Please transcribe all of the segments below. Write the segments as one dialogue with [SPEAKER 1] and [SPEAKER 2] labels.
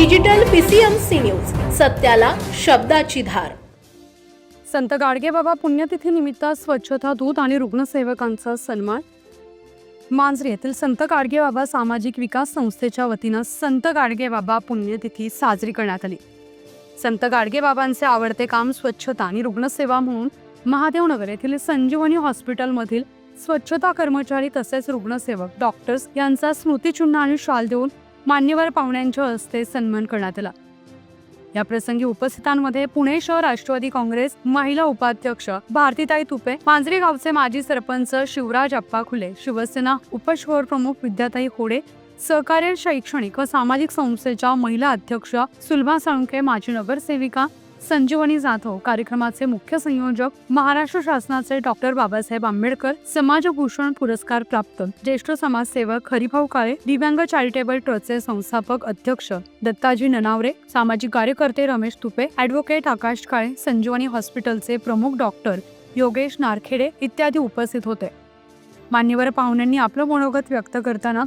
[SPEAKER 1] Digital PCMC news सत्याला शब्दाची धार.
[SPEAKER 2] संत गाडगेबाबा पुण्यतिथीनिमित्त स्वच्छता दूत आणि रुग्णसेवकांचा सन्मान. मांजरी येथील संत गाडगेबाबा सामाजिक विकास संस्थेच्या वतीनं संत गाडगेबाबा पुण्यतिथी साजरी करण्यात आली. संत गाडगेबाबांचे आवडते काम स्वच्छता आणि रुग्णसेवा म्हणून महादेवनगर येथील संजीवनी हॉस्पिटलमधील स्वच्छता कर्मचारी तसेच रुग्णसेवक डॉक्टर्स यांचा स्मृतिचिन्ह आणि शाल देऊन मान्यवर पाहुण्यांच्या हस्ते सन्मान करण्यात आला. या प्रसंगी उपस्थितांमध्ये पुणे शहर राष्ट्रवादी काँग्रेस महिला उपाध्यक्ष भारतीताई तुपे मांजरी गावचे माजी सरपंच शिवराज अप्पा खुले शिवसेना उपशहर प्रमुख विद्याताई होडे सहकार्य शैक्षणिक व सामाजिक संस्थेच्या महिला अध्यक्ष सुलभा साळुंके माजी नगरसेविका संजीवनी जाधव कार्यक्रमाचे मुख्य संयोजक महाराष्ट्र शासनाचे डॉक्टर बाबासाहेब आंबेडकर समाजभूषण पुरस्कार प्राप्त. ज्येष्ठ समाजसेवक हरिभाऊ काळे दिव्यांग चॅरिटेबल ट्रस्टचे संस्थापक अध्यक्ष दत्ताजी ननावरे सामाजिक कार्यकर्ते रमेश तुपे ॲडव्होकेट आकाश काळे संजीवनी हॉस्पिटलचे प्रमुख डॉक्टर योगेश नारखेडे इत्यादी उपस्थित होते. मान्यवर पाहुण्यांनी आपलं मनोगत व्यक्त करताना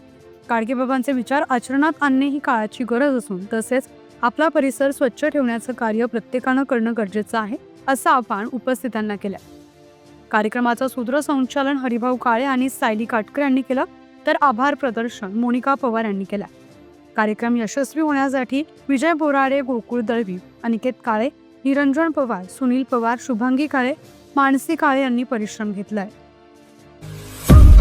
[SPEAKER 2] काळगेबाबांचे विचार आचरणात आणणे ही काळाची गरज असून तसेच आपला परिसर स्वच्छ ठेवण्याचं कार्य प्रत्येकानं करणं गरजेचं आहे असं आवाहन उपस्थितांना केलं. कार्यक्रमाचं सूत्रसंचालन हरिभाऊ काळे आणि सायली काटकर यांनी केलं तर आभार प्रदर्शन मोनिका पवार यांनी केलं. कार्यक्रम यशस्वी होण्यासाठी विजय बोराडे गोकुळ दळवी अनिकेत काळे निरंजन पवार सुनील पवार शुभांगी काळे मानसी काळे यांनी परिश्रम घेतलाय.